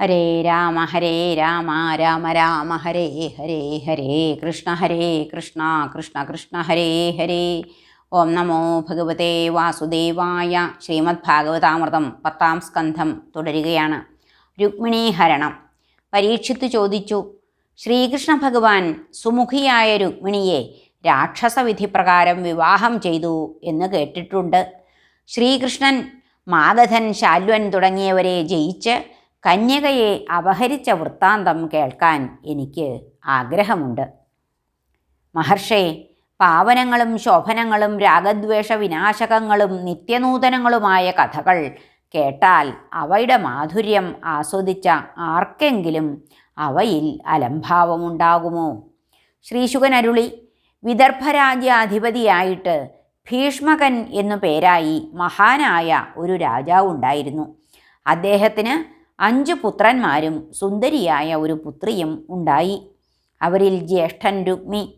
ഹരേ രാമ ഹരേ രാമ രാമ രാമ ഹരേ ഹരേ ഹരേ കൃഷ്ണ ഹരേ കൃഷ്ണ കൃഷ്ണ കൃഷ്ണ ഹരേ ഹരേ. ഓം നമോ ഭഗവതേ വാസുദേവായ ശ്രീമദ് ഭാഗവതാമൃതം പത്താം സ്കന്ധം തുടരുകയാണ്. രുക്മിണി ഹരണം. പരീക്ഷിത്ത് ചോദിച്ചു ശ്രീകൃഷ്ണ ഭഗവാൻ സുമുഖിയായ രുക്മിണിയെ രാക്ഷസവിധിപ്രകാരം വിവാഹം ചെയ്തു എന്ന് കേട്ടിട്ടുണ്ട്. ശ്രീകൃഷ്ണൻ മാഗധൻ ശാല്വൻ തുടങ്ങിയവരെ ജയിച്ച് കന്യകയെ അപഹരിച്ച വൃത്താന്തം കേൾക്കാൻ എനിക്ക് ആഗ്രഹമുണ്ട്. മഹർഷേ പാവനങ്ങളും ശോഭനങ്ങളും രാഗദ്വേഷ വിനാശകങ്ങളും നിത്യനൂതനങ്ങളുമായ കഥകൾ കേട്ടാൽ അവയുടെ മാധുര്യം ആസ്വദിച്ച ആർക്കെങ്കിലും അവയിൽ അലംഭാവമുണ്ടാകുമോ? ശ്രീശുകനരുളി വിദർഭരാജ്യാധിപതിയായിട്ട് ഭീഷ്മകൻ എന്നു പേരായി മഹാനായ ഒരു രാജാവുണ്ടായിരുന്നു. അദ്ദേഹത്തിന് അഞ്ച് പുത്രന്മാരും സുന്ദരിയായ ഒരു പുത്രിയും ഉണ്ടായി. അവരിൽ ജ്യേഷ്ഠൻ രുക്മി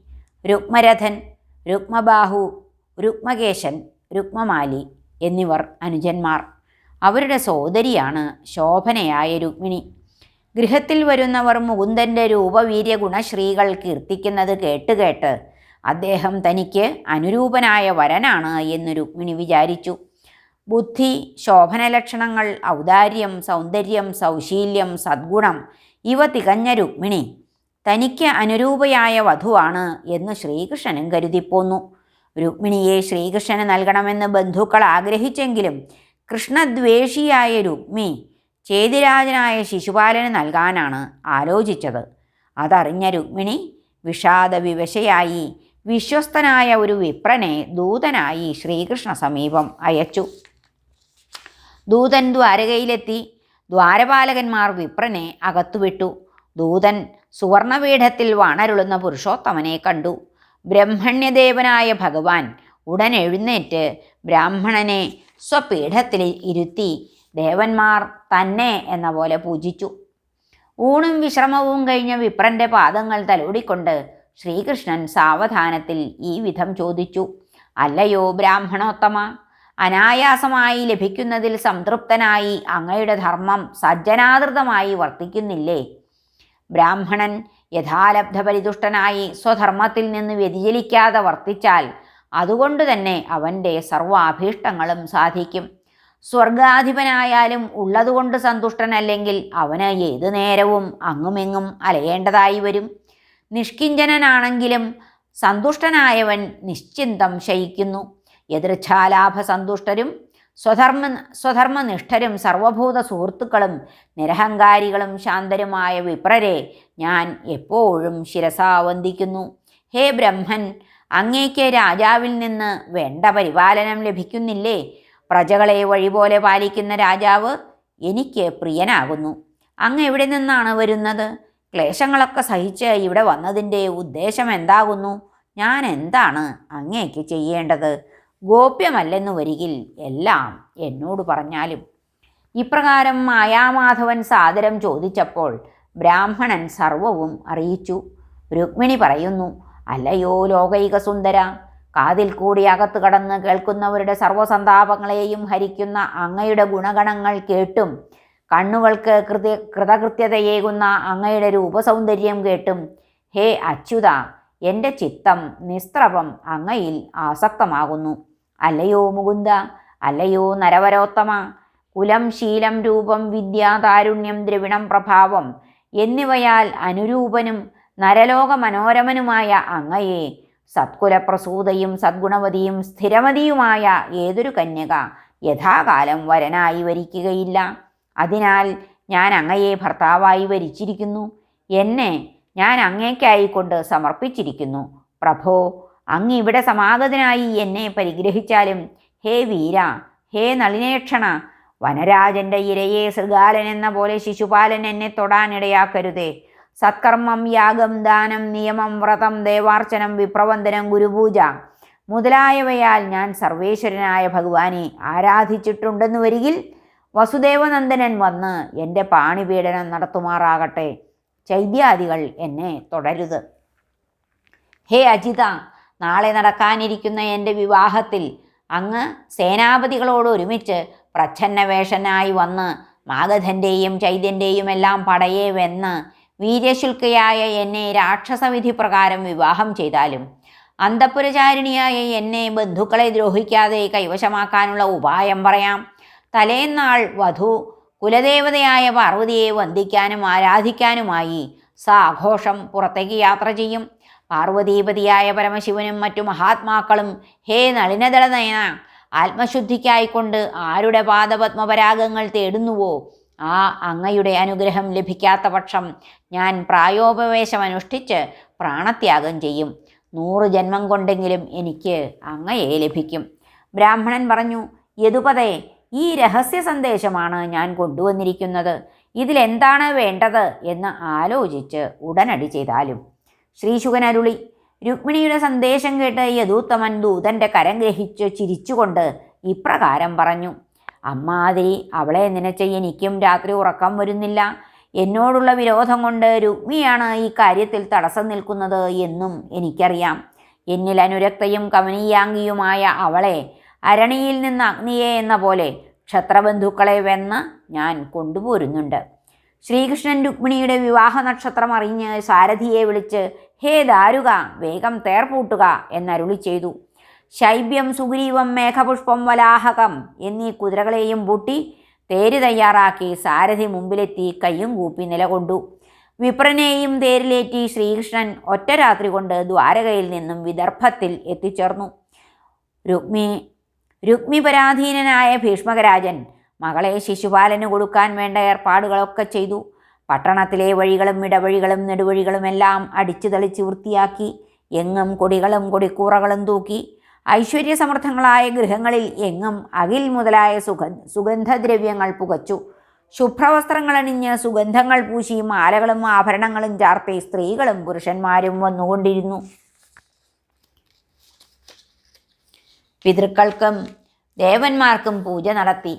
രുക്മരഥൻ രുക്മബാഹു രുക്മകേശൻ രുക്മമാലി എന്നിവർ അനുജന്മാർ. അവരുടെ സോദരിയാണ് ശോഭനയായ രുക്മിണി. ഗൃഹത്തിൽ വരുന്നവർ മുകുന്ദന്റെ രൂപവീര്യ ഗുണശ്രീകൾ കീർത്തിക്കുന്നത് കേട്ടുകേട്ട് അദ്ദേഹം തനിക്ക് അനുരൂപനായ വരനാണ് എന്ന് രുക്മിണി വിചാരിച്ചു. ബുദ്ധി ശോഭനലക്ഷണങ്ങൾ ഔദാര്യം സൗന്ദര്യം സൗശീല്യം സദ്ഗുണം ഇവ തികഞ്ഞ രുക്മിണി. തനിക്ക് അനുരൂപയായ വധുവാണ് എന്ന് ശ്രീകൃഷ്ണനും കരുതിപ്പോന്നു. രുക്മിണിയെ ശ്രീകൃഷ്ണന് നൽകണമെന്ന് ബന്ധുക്കൾ ആഗ്രഹിച്ചെങ്കിലും കൃഷ്ണദ്വേഷിയായ രുക്മി ചേതിരാജനായ ശിശുപാലന് നൽകാനാണ് ആലോചിച്ചത്. അതറിഞ്ഞ രുക്മിണി വിഷാദവിവശയായി വിശ്വസ്തനായ ഒരു വിപ്രനെ ദൂതനായി ശ്രീകൃഷ്ണ സമീപം അയച്ചു. ദൂതൻ ദ്വാരകയിലെത്തി. ദ്വാരപാലകന്മാർ വിപ്രനെ അകത്തുവിട്ടു. ദൂതൻ സുവർണപീഠത്തിൽ വാണരുളുന്ന പുരുഷോത്തമനെ കണ്ടു. ബ്രഹ്മണ്യദേവനായ ഭഗവാൻ ഉടൻ എഴുന്നേറ്റ് ബ്രാഹ്മണനെ സ്വപീഠത്തിൽ ഇരുത്തി ദേവന്മാർ തന്നെ എന്ന പോലെ പൂജിച്ചു. ഊണും വിശ്രമവും കഴിഞ്ഞ വിപ്രന്റെ പാദങ്ങൾ തലോടിക്കൊണ്ട് ശ്രീകൃഷ്ണൻ സാവധാനത്തിൽ ഈ വിധം ചോദിച്ചു. അല്ലയോ ബ്രാഹ്മണോത്തമ? അനായാസമായി ലഭിക്കുന്നതിൽ സംതൃപ്തനായി അങ്ങയുടെ ധർമ്മം സജ്ജനാതൃതമായി വർത്തിക്കുന്നില്ലേ? ബ്രാഹ്മണൻ യഥാലബ്ധ പരിതുഷ്ടനായി സ്വധർമ്മത്തിൽ നിന്ന് വ്യതിചലിക്കാതെ വർത്തിച്ചാൽ അതുകൊണ്ട് തന്നെ അവന്റെ സർവാഭീഷ്ടങ്ങളും സാധിക്കും. സ്വർഗാധിപനായാലും ഉള്ളതുകൊണ്ട് സന്തുഷ്ടനല്ലെങ്കിൽ അവന് ഏതു നേരവും അങ്ങുമെങ്ങും അലയേണ്ടതായി വരും. നിഷ്കിഞ്ചനാണെങ്കിലും സന്തുഷ്ടനായവൻ നിശ്ചിന്തം ശയിക്കുന്നു. എതിർച്ഛാലാഭ സന്തുഷ്ടരും സ്വധർമ്മ സ്വധർമ്മനിഷ്ഠരും സർവഭൂത സുഹൃത്തുക്കളും നിരഹങ്കാരികളും ശാന്തരുമായ വിപ്രരെ ഞാൻ എപ്പോഴും ശിരസാവന്ദിക്കുന്നു ഹേ ബ്രഹ്മൻ അങ്ങേക്ക് രാജാവിൽ നിന്ന് വേണ്ട പരിപാലനം ലഭിക്കുന്നില്ലേ? പ്രജകളെ വഴിപോലെ പാലിക്കുന്ന രാജാവ് എനിക്ക് പ്രിയനാകുന്നു. അങ്ങ് എവിടെ നിന്നാണ് വരുന്നത്? ക്ലേശങ്ങളൊക്കെ സഹിച്ച് ഇവിടെ വന്നതിന്റെ ഉദ്ദേശം എന്താകുന്നു? ഞാൻ എന്താണ് അങ്ങേക്ക് ചെയ്യേണ്ടത്? ഗോപ്യമല്ലെന്നു വരികിൽ എല്ലാം എന്നോട് പറഞ്ഞാലും. ഇപ്രകാരം മായാമാധവൻ സാദരം ചോദിച്ചപ്പോൾ ബ്രാഹ്മണൻ സർവവും അറിയിച്ചു. രുക്മിണി പറയുന്നു അല്ലയോ ലോകൈക സുന്ദര കാതിൽ കൂടി അകത്ത് കടന്ന് കേൾക്കുന്നവരുടെ സർവസന്താപങ്ങളെയും ഹരിക്കുന്ന അങ്ങയുടെ ഗുണഗണങ്ങൾ കേട്ടും കണ്ണുകൾക്ക് കൃത്യ കൃതകൃത്യതയേകുന്ന അങ്ങയുടെ രൂപസൗന്ദര്യം കേട്ടും ഹേ അച്യുത എന്റെ ചിത്തം നിസ്ത്രപം അങ്ങയിൽ ആസക്തമാകുന്നു. അല്ലയോ മുകുന്ദ അല്ലയോ നരവരോത്തമ കുലം ശീലം രൂപം വിദ്യ താരുണ്യം ദ്രവിണം പ്രഭാവം എന്നിവയാൽ അനുരൂപനും നരലോക മനോരമനുമായ അങ്ങയെ സത്കുലപ്രസൂതയും സദ്ഗുണവതിയും സ്ഥിരമതിയുമായ ഏതൊരു കന്യക യഥാകാലം വരനായി വരിക്കുകയില്ല. അതിനാൽ ഞാൻ അങ്ങയെ ഭർത്താവായി വരിച്ചിരിക്കുന്നു. എന്നെ ഞാൻ അങ്ങേക്കായിക്കൊണ്ട് സമർപ്പിച്ചിരിക്കുന്നു. പ്രഭോ അങ്ങ് ഇവിടെ സമാഗതനായി എന്നെ പരിഗ്രഹിച്ചാലും ഹേ വീര ഹേ നളിനേക്ഷണ വനരാജന്റെ ഇരയെ ശൃഗാലൻ എന്ന പോലെ ശിശുപാലൻ എന്നെ തൊടാനിടയാക്കരുതേ സത്കർമ്മം യാഗം ദാനം നിയമം വ്രതം ദേവാർച്ചനം വിപ്രവന്ദനം ഗുരുപൂജ മുതലായവയാൽ ഞാൻ സർവേശ്വരനായ ഭഗവാനെ ആരാധിച്ചിട്ടുണ്ടെന്ന് വരികിൽ വസുദേവനന്ദനൻ വന്ന് എന്റെ പാണിപീഡനം നടത്തുമാറാകട്ടെ. ചൈദ്യാദികൾ എന്നെ തുടരുത്. ഹേ അജിത നാളെ നടക്കാനിരിക്കുന്ന എന്റെ വിവാഹത്തിൽ അങ്ങ് സേനാപതികളോട് ഒരുമിച്ച് പ്രച്ഛന്നവേഷനായി വന്ന് മാഗധന്റെയും ചൈത്യന്റെയും എല്ലാം പടയെ വെന്ന് വീര്യശുൽക്കയായ എന്നെ രാക്ഷസവിധി പ്രകാരം വിവാഹം ചെയ്താലും അന്തപുരചാരിണിയായ എന്നെ ബന്ധുക്കളെ ദ്രോഹിക്കാതെ കൈവശമാക്കാനുള്ള ഉപായം പറയാം. തലേന്നാൾ വധു കുലദേവതയായ പാർവതിയെ വന്ദിക്കാനും ആരാധിക്കാനുമായി സാഘോഷം പുറത്തേക്ക് യാത്ര ചെയ്യും. പാർവതീപതിയായ പരമശിവനും മറ്റു മഹാത്മാക്കളും ഹേ നളിനദളനയന ആത്മശുദ്ധിക്കായിക്കൊണ്ട് ആരുടെ പാദപത്മപരാഗങ്ങൾ തേടുന്നുവോ? ആ അങ്ങയുടെ അനുഗ്രഹം ലഭിക്കാത്ത പക്ഷം ഞാൻ പ്രായോപവേശം അനുഷ്ഠിച്ച് പ്രാണത്യാഗം ചെയ്യും. നൂറ് ജന്മം കൊണ്ടെങ്കിലും എനിക്ക് അങ്ങയെ ലഭിക്കും. ബ്രാഹ്മണൻ പറഞ്ഞു യദുപതേ ഈ രഹസ്യ സന്ദേശമാണ് ഞാൻ കൊണ്ടുവന്നിരിക്കുന്നത്. ഇതിലെന്താണ് വേണ്ടത് എന്ന് ആലോചിച്ച് ഉടനടി ചെയ്താലും. ശ്രീശുഖനരുളി രുക്മിണിയുടെ സന്ദേശം കേട്ട് യദൂത്തമൻ ദൂതന്റെ കരം ഗ്രഹിച്ച് ചിരിച്ചുകൊണ്ട് ഇപ്രകാരം പറഞ്ഞു. അമ്മാതിരി അവളെ നനച്ച എനിക്കും രാത്രി ഉറക്കം വരുന്നില്ല. എന്നോടുള്ള വിരോധം കൊണ്ട് രുക്മിയാണ് ഈ കാര്യത്തിൽ തടസ്സം നിൽക്കുന്നത് എന്നും എനിക്കറിയാം. എന്നിൽ അനുരക്തയും കമനീയാംഗിയുമായ അവളെ അരണിയിൽ നിന്ന് അഗ്നിയെ എന്ന പോലെ ക്ഷത്രബന്ധുക്കളെ വെന്ന് ഞാൻ കൊണ്ടുപോരുന്നുണ്ട്. ശ്രീകൃഷ്ണൻ രുക്മിണിയുടെ വിവാഹ നക്ഷത്രം അറിഞ്ഞ് സാരഥിയെ വിളിച്ച് ഹേ ദാരുക വേഗം തേർപൂട്ടുക എന്നരുളി ചെയ്തു. ശൈബ്യം സുഗ്രീവം മേഘപുഷ്പം വലാഹകം എന്നീ കുതിരകളെയും പൂട്ടി തേര് തയ്യാറാക്കി സാരഥി മുമ്പിലെത്തി കയ്യും കൂപ്പി നിലകൊണ്ടു. വിപ്രനെയും തേരിലേറ്റി ശ്രീകൃഷ്ണൻ ഒറ്റ രാത്രി കൊണ്ട് ദ്വാരകയിൽ നിന്നും വിദർഭത്തിൽ എത്തിച്ചേർന്നു. രുക്മി രുക്മിപരാധീനനായ ഭീഷ്മകരാജൻ മകളെ ശിശുപാലന് കൊടുക്കാൻ വേണ്ട ഏർപ്പാടുകളൊക്കെ ചെയ്തു. പട്ടണത്തിലെ വഴികളും ഇടവഴികളും നെടുവഴികളുമെല്ലാം അടിച്ചു തെളിച്ച് വൃത്തിയാക്കി. എങ്ങും കൊടികളും കൊടിക്കൂറകളും തൂക്കി. ഐശ്വര്യസമൃദ്ധങ്ങളായ ഗൃഹങ്ങളിൽ എങ്ങും അകിൽ മുതലായ സുഗ സുഗന്ധദ്രവ്യങ്ങൾ പുകച്ചു. ശുഭ്രവസ്ത്രങ്ങളണിഞ്ഞ് സുഗന്ധങ്ങൾ പൂശി മാലകളും ആഭരണങ്ങളും ചാർത്തി സ്ത്രീകളും പുരുഷന്മാരും വന്നുകൊണ്ടിരുന്നു. പിതൃക്കൾക്കും ദേവന്മാർക്കും പൂജ നടത്തി.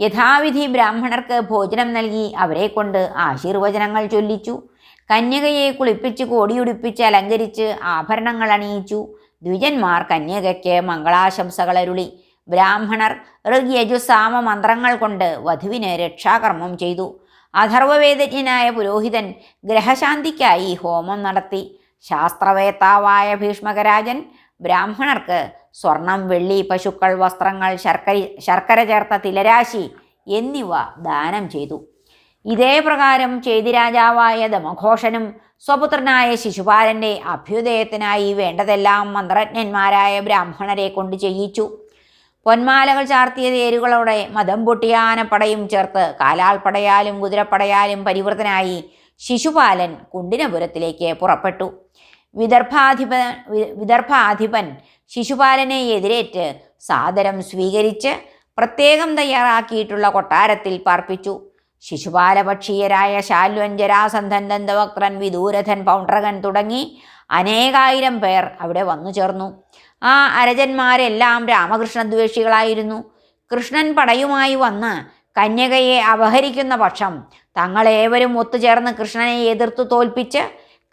യഥാവിധി ബ്രാഹ്മണർക്ക് ഭോജനം നൽകി അവരെ കൊണ്ട് ആശീർവചനങ്ങൾ ചൊല്ലിച്ചു. കന്യകയെ കുളിപ്പിച്ച് കോടിയുടിപ്പിച്ച് അലങ്കരിച്ച് ആഭരണങ്ങൾ അണിയിച്ചു. ദ്വിജന്മാർ കന്യകയ്ക്ക് മംഗളാശംസകൾ അരുളി. ബ്രാഹ്മണർ ഋഗ് യജുസാമ മന്ത്രങ്ങൾ കൊണ്ട് വധുവിന് രക്ഷാകർമ്മം ചെയ്തു. അഥർവവേദജ്ഞനായ പുരോഹിതൻ ഗ്രഹശാന്തിക്കായി ഹോമം നടത്തി. ശാസ്ത്രവേത്താവായ ഭീഷ്മകരാജൻ ബ്രാഹ്മണർക്ക് സ്വർണം വെള്ളി പശുക്കൾ വസ്ത്രങ്ങൾ ശർക്കര ശർക്കര ചേർത്ത തിലരാശി എന്നിവ ദാനം ചെയ്തു. ഇതേ പ്രകാരം ചേതിരാജാവായ ദമഘോഷനും സ്വപുത്രനായ ശിശുപാലന്റെ അഭ്യുദയത്തിനായി വേണ്ടതെല്ലാം മന്ത്രജ്ഞന്മാരായ ബ്രാഹ്മണരെ കൊണ്ട് ചെയ്യിച്ചു. പൊന്മാലകൾ ചാർത്തിയ തേരുകളോടെ മതം പൊട്ടിയ ആനപ്പടയും ചേർത്ത് കാലാൾപ്പടയാലും കുതിരപ്പടയാലും പരിവർത്തനായി ശിശുപാലൻ കുണ്ടിനപുരത്തിലേക്ക് പുറപ്പെട്ടു. വിദർഭാധിപ വിദർഭാധിപൻ ശിശുപാലനെ എതിരേറ്റ് സാദരം സ്വീകരിച്ച് പ്രത്യേകം തയ്യാറാക്കിയിട്ടുള്ള കൊട്ടാരത്തിൽ പാർപ്പിച്ചു. ശിശുപാലപക്ഷീയരായ ശാല്വൻ ജരാസന്ധൻ ദന്തവക്രൻ വിദൂരഥൻ പൗണ്ട്രകൻ തുടങ്ങി അനേകായിരം പേർ അവിടെ വന്നു ചേർന്നു. ആ അരജന്മാരെല്ലാം രാമകൃഷ്ണദ്വേഷികളായിരുന്നു. കൃഷ്ണൻ പടയുമായി വന്ന് കന്യകയെ അപഹരിക്കുന്ന പക്ഷം തങ്ങളേവരും ഒത്തുചേർന്ന് കൃഷ്ണനെ എതിർത്തു തോൽപ്പിച്ച്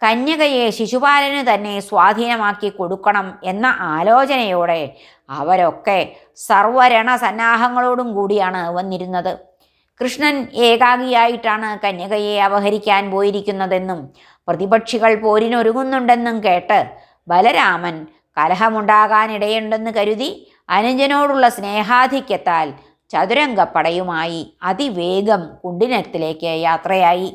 കന്യകയെ ശിശുപാലന് തന്നെ സ്വാധീനമാക്കി കൊടുക്കണം എന്ന ആലോചനയോടെ അവരൊക്കെ സർവരണ സന്നാഹങ്ങളോടും കൂടിയാണ് വന്നിരുന്നത്. കൃഷ്ണൻ ഏകാഗിയായിട്ടാണ് കന്യകയെ അപഹരിക്കാൻ പോയിരിക്കുന്നതെന്നും പ്രതിപക്ഷികൾ പോരിനൊരുങ്ങുന്നുണ്ടെന്നും കേട്ട് ബലരാമൻ കലഹമുണ്ടാകാനിടയുണ്ടെന്ന് കരുതി അനുജനോടുള്ള സ്നേഹാധിക്യത്താൽ ചതുരംഗപ്പടയുമായി അതിവേഗം കുണ്ടിനത്തിലേക്ക് യാത്രയായി.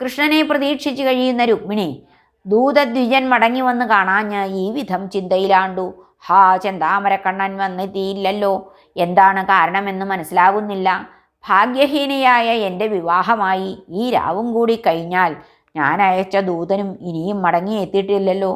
കൃഷ്ണനെ പ്രതീക്ഷിച്ചു കഴിയുന്ന രുക്മിണി ദൂതദ്വിജൻ മടങ്ങി വന്ന് കാണാഞ്ഞ് ഈ വിധം ചിന്തയിലാണ്ടു. ഹാ ചെന്താമരക്കണ്ണൻ വന്നെത്തിയില്ലല്ലോ. എന്താണ് കാരണമെന്ന് മനസ്സിലാകുന്നില്ല. ഭാഗ്യഹീനയായ എന്റെ വിവാഹമായി ഈ രാവും കൂടി കഴിഞ്ഞാൽ ഞാൻ അയച്ച ദൂതനും ഇനിയും മടങ്ങി എത്തിയിട്ടില്ലല്ലോ.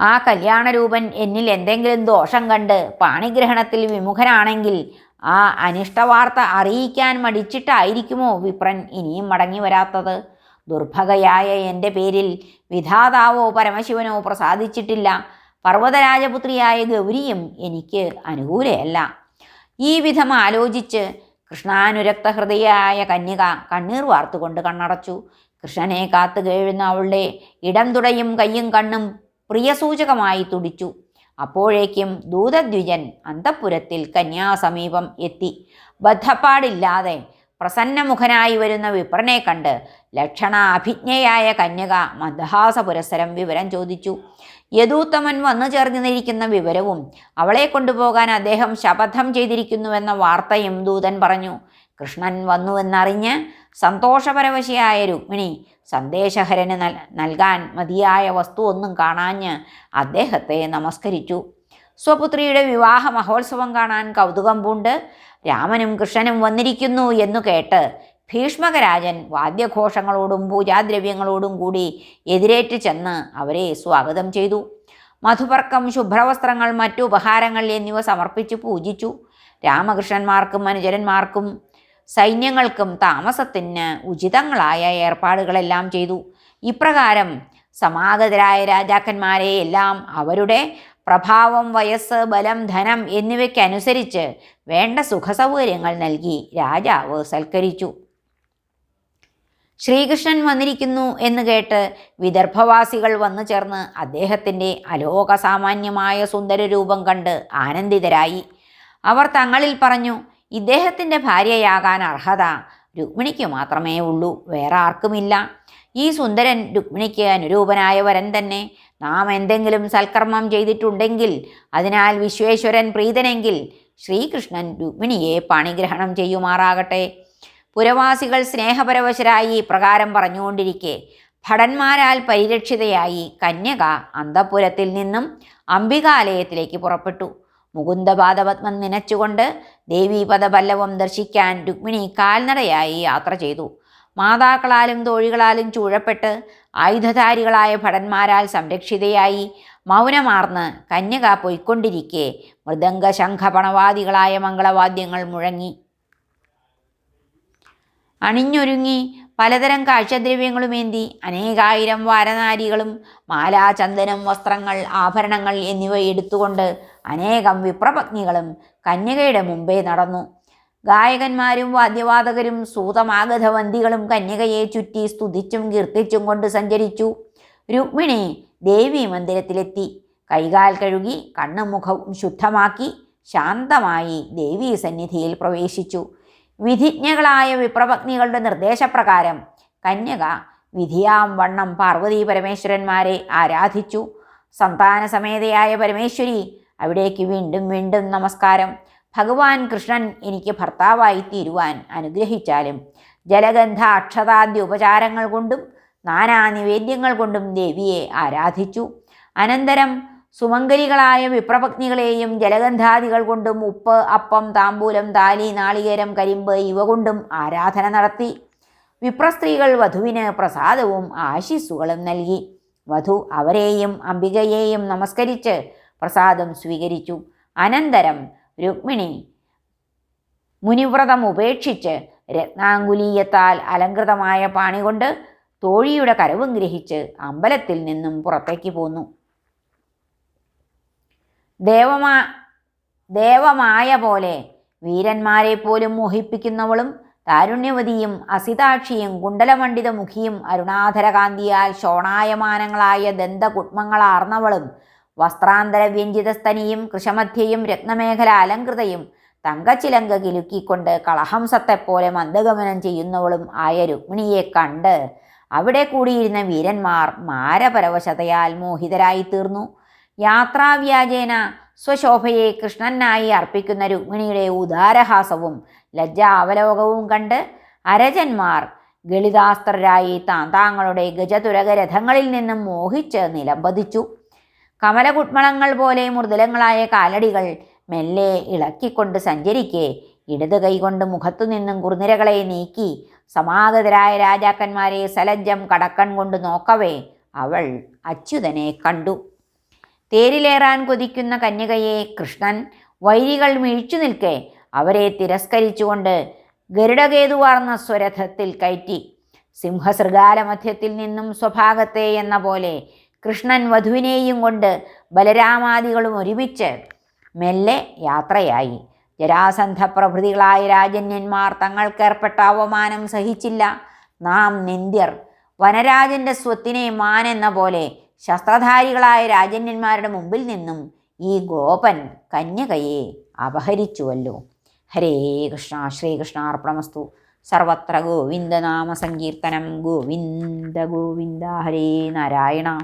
ആ കല്യാണരൂപൻ എന്നിൽ എന്തെങ്കിലും ദോഷം കണ്ട് പാണിഗ്രഹണത്തിൽ വിമുഖനാണെങ്കിൽ ആ അനിഷ്ടവാർത്ത അറിയിക്കാൻ മടിച്ചിട്ടായിരിക്കുമോ വിപ്രൻ ഇനിയും മടങ്ങി വരാത്തത്? ദുർഭഗയായ എന്റെ പേരിൽ വിധാതാവോ പരമശിവനോ പ്രസാദിച്ചിട്ടില്ല. പർവതരാജപുത്രിയായ ഗൗരിയും എനിക്ക് അനുകൂലയല്ല. ഈ വിധം ആലോചിച്ച് കൃഷ്ണാനുരക്ത ഹൃദയായ കന്യക കണ്ണീർ വാർത്തുകൊണ്ട് കണ്ണടച്ചു. കൃഷ്ണനെ കാത്തു കേഴുന്ന അവളുടെ ഇടം തുടയും കയ്യും കണ്ണും പ്രിയസൂചകമായി തുടിച്ചു. അപ്പോഴേക്കും ദൂതദ്വിജൻ അന്തഃപുരത്തിൽ കന്യാസമീപം എത്തി. ബദ്ധപ്പാടില്ലാതെ പ്രസന്നമുഖനായി വരുന്ന വിപ്രനെ കണ്ട് ലക്ഷണ അഭിജ്ഞയായ കന്യക മന്ദഹാസ പുരസ്സരം വിവരം ചോദിച്ചു. യദൂത്തമൻ വന്നു ചേർന്നിരിക്കുന്ന വിവരവും അവളെ കൊണ്ടുപോകാൻ അദ്ദേഹം ശപഥം ചെയ്തിരിക്കുന്നുവെന്ന വാർത്തയും ദൂതൻ പറഞ്ഞു. കൃഷ്ണൻ വന്നുവെന്നറിഞ്ഞ് സന്തോഷപരവശയായ രുക്മിണി സന്ദേശഹരന് നൽ നൽകാൻ മതിയായ വസ്തു ഒന്നും കാണാഞ്ഞ് അദ്ദേഹത്തെ നമസ്കരിച്ചു. സ്വപുത്രിയുടെ വിവാഹ മഹോത്സവം കാണാൻ കൗതുകം പൂണ്ട്. രാമനും കൃഷ്ണനും വന്നിരിക്കുന്നു എന്നു കേട്ട് ഭീഷ്മകരാജൻ വാദ്യഘോഷങ്ങളോടും പൂജാദ്രവ്യങ്ങളോടും കൂടി എതിരേറ്റ് ചെന്ന് അവരെ സ്വാഗതം ചെയ്തു. മധുപർക്കം ശുഭ്രവസ്ത്രങ്ങൾ മറ്റു ഉപഹാരങ്ങൾ എന്നിവ സമർപ്പിച്ച് പൂജിച്ചു. രാമകൃഷ്ണന്മാർക്കും അനുചരന്മാർക്കും സൈന്യങ്ങൾക്കും താമസത്തിന് ഉചിതങ്ങളായ ഏർപ്പാടുകളെല്ലാം ചെയ്തു. ഇപ്രകാരം സമാഗതരായ രാജാക്കന്മാരെ എല്ലാം അവരുടെ പ്രഭാവം വയസ്സ് ബലം ധനം എന്നിവയ്ക്കനുസരിച്ച് വേണ്ട സുഖസൗകര്യങ്ങൾ നൽകി രാജാവ് സൽക്കരിച്ചു. ശ്രീകൃഷ്ണൻ വന്നിരിക്കുന്നു എന്ന് കേട്ട് വിദർഭവാസികൾ വന്നു ചേർന്ന് അദ്ദേഹത്തിന്റെ അലോകസാമാന്യമായ സുന്ദര രൂപം കണ്ട് ആനന്ദിതരായി. അവർ തങ്ങളിൽ പറഞ്ഞു ഇദ്ദേഹത്തിന്റെ ഭാര്യയാകാൻ അർഹത രുക്മിണിക്ക് മാത്രമേ ഉള്ളൂ വേറെ ആർക്കുമില്ല. ഈ സുന്ദരൻ രുക്മിണിക്ക് അനുരൂപനായ വരൻ തന്നെ. നാം എന്തെങ്കിലും സൽക്കർമ്മം ചെയ്തിട്ടുണ്ടെങ്കിൽ അതിനാൽ വിശ്വേശ്വരൻ പ്രീതനെങ്കിൽ ശ്രീകൃഷ്ണൻ രുക്മിണിയെ പണിഗ്രഹണം ചെയ്യുമാറാകട്ടെ. പുരവാസികൾ സ്നേഹപരവശരായി പ്രകാരം പറഞ്ഞുകൊണ്ടിരിക്കെ. ഭടന്മാരാൽ പരിരക്ഷിതയായി കന്യക അന്തപുരത്തിൽ നിന്നും അംബികാലയത്തിലേക്ക് പുറപ്പെട്ടു. മുകുന്ദപാദപത്മം നനച്ചുകൊണ്ട് ദേവീപദപല്ലവം ദർശിക്കാൻ രുക്മിണി കാൽനടയായി യാത്ര ചെയ്തു. മാതാക്കളാലും തോഴികളാലും ചൂഴപ്പെട്ട് ആയുധധാരികളായ ഭടന്മാരാൽ സംരക്ഷിതയായി മൗനമാർന്ന് കന്യക പൊയ്ക്കൊണ്ടിരിക്കെ മൃദംഗ ശംഖപണവാദികളായ മംഗളവാദ്യങ്ങൾ മുഴങ്ങി. അണിഞ്ഞൊരുങ്ങി പലതരം കാഴ്ചദ്രവ്യങ്ങളുമേന്തി അനേകായിരം വാരനാരികളും മാലാചന്ദനം വസ്ത്രങ്ങൾ ആഭരണങ്ങൾ എന്നിവ എടുത്തുകൊണ്ട് അനേകം വിപ്രപത്നികളും കന്യകയുടെ മുമ്പേ നടന്നു. ഗായകന്മാരും വാദ്യവാദകരും സൂതമാഗധവന്തികളും കന്യകയെ ചുറ്റി സ്തുതിച്ചും കീർത്തിച്ചും കൊണ്ട് സഞ്ചരിച്ചു. രുക്മിണി ദേവി മന്ദിരത്തിലെത്തി. കൈകാൽ കഴുകി കണ്ണും മുഖവും ശുദ്ധമാക്കി ശാന്തമായി ദേവി സന്നിധിയിൽ പ്രവേശിച്ചു. വിധിജ്ഞകളായ വിപ്രപത്നികളുടെ നിർദ്ദേശപ്രകാരം കന്യക വിധിയാം വണ്ണം പാർവതീ പരമേശ്വരന്മാരെ ആരാധിച്ചു. സന്താനസമേതയായ പരമേശ്വരി അവിടേക്ക് വീണ്ടും വീണ്ടും നമസ്കാരം. ഭഗവാൻ കൃഷ്ണൻ എനിക്ക് ഭർത്താവായി തീരുവാൻ അനുഗ്രഹിച്ചാലും ജലഗന്ധ അക്ഷതാദ്യ ഉപചാരങ്ങൾ കൊണ്ടും നാനാ നിവേദ്യങ്ങൾ കൊണ്ടും ദേവിയെ ആരാധിച്ചു. അനന്തരം സുമംഗലികളായ വിപ്രപത്നികളെയും ജലഗന്ധാദികൾ കൊണ്ടും ഉപ്പ് അപ്പം താമ്പൂലം താലി നാളികേരം കരിമ്പ് ഇവ കൊണ്ടും ആരാധന നടത്തി. വിപ്രസ്ത്രീകൾ വധുവിന് പ്രസാദവും ആശിസ്സുകളും നൽകി. വധു അവരെയും അംബികയെയും നമസ്കരിച്ച് പ്രസാദം സ്വീകരിച്ചു. അനന്തരം രുക്മിണി മുനിവ്രതം ഉപേക്ഷിച്ച് രത്നാങ്കുലീയത്താൽ അലങ്കൃതമായ പാണി കൊണ്ട് തോഴിയുടെ കരവും ഗ്രഹിച്ച് അമ്പലത്തിൽ നിന്നും പുറത്തേക്ക് പോന്നു. ദേവമാ ദേവമായ പോലെ വീരന്മാരെ പോലും മോഹിപ്പിക്കുന്നവളും താരുണ്യവതിയും അസിതാക്ഷിയും കുണ്ടലമണ്ഡിത മുഖിയും അരുണാധരകാന്തിയാൽ ശോണായമാനങ്ങളായ ദന്തകുട്മങ്ങളാർന്നവളും വസ്ത്രാന്തര വ്യഞ്ജിതസ്തനിയും കൃഷമധ്യയും രത്നമേഖല അലങ്കൃതയും തങ്കച്ചിലങ്ക കിലുക്കിക്കൊണ്ട് കളഹംസത്തെപ്പോലെ മന്ദഗമനം ചെയ്യുന്നവളും ആയ രുക്മിണിയെ കണ്ട് അവിടെ കൂടിയിരുന്ന വീരന്മാർ മാരപരവശതയാൽ മോഹിതരായി തീർന്നു യാത്രാവ്യാജേന സ്വശോഭയെ കൃഷ്ണനായി അർപ്പിക്കുന്ന രുക്മിണിയുടെ ഉദാരഹാസവും ലജ്ജാവലോകവും കണ്ട് അരജന്മാർ ഗളിതാസ്ത്രരായി താന്താങ്ങളുടെ ഗജതുരകരഥങ്ങളിൽ നിന്നും മോഹിച്ച് നിലംപതിച്ചു. കമലകുട്മളങ്ങൾ പോലെ മൃദുലങ്ങളായ കാലടികൾ മെല്ലെ ഇളക്കിക്കൊണ്ട് സഞ്ചരിക്കെ ഇടത് കൈകൊണ്ട് മുഖത്തു നിന്നും കുറുനിരകളെ നീക്കി സമാഗതരായ രാജാക്കന്മാരെ സലജ്ജം കടക്കൺ കൊണ്ട് നോക്കവേ അവൾ അച്യുതനെ കണ്ടു. തേരിലേറാൻ കൊതിക്കുന്ന കന്യകയെ കൃഷ്ണൻ വൈരികൾ മിഴിച്ചു നിൽക്കെ അവരെ തിരസ്കരിച്ചുകൊണ്ട് ഗരുഡകേതുവാർന്ന സ്വരഥത്തിൽ കയറ്റി സിംഹസൃഗാല മധ്യത്തിൽ നിന്നും സ്വഭാഗത്തെ എന്ന പോലെ കൃഷ്ണൻ വധുവിനെയും കൊണ്ട് ബലരാമാദികളും ഒരുമിച്ച് മെല്ലെ യാത്രയായി. ജരാസന്ധ പ്രഭൃതികളായ രാജന്യന്മാർ തങ്ങൾക്കേർപ്പെട്ട അവമാനം സഹിച്ചില്ല. നാം നിന്ദ്യർ വനരാജന്റെ സ്വത്തിനെ മാനെന്ന പോലെ ശസ്ത്രധാരികളായ രാജന്യന്മാരുടെ മുമ്പിൽ നിന്നും ഈ ഗോപൻ കന്യകയെ അപഹരിച്ചുവല്ലോ. ഹരേ കൃഷ്ണ ശ്രീകൃഷ്ണ അർപ്പണമസ്തു. സർവത്ര ഗോവിന്ദനാമ സങ്കീർത്തനം ഗോവിന്ദ ഗോവിന്ദ. ഹരേ നാരായണ.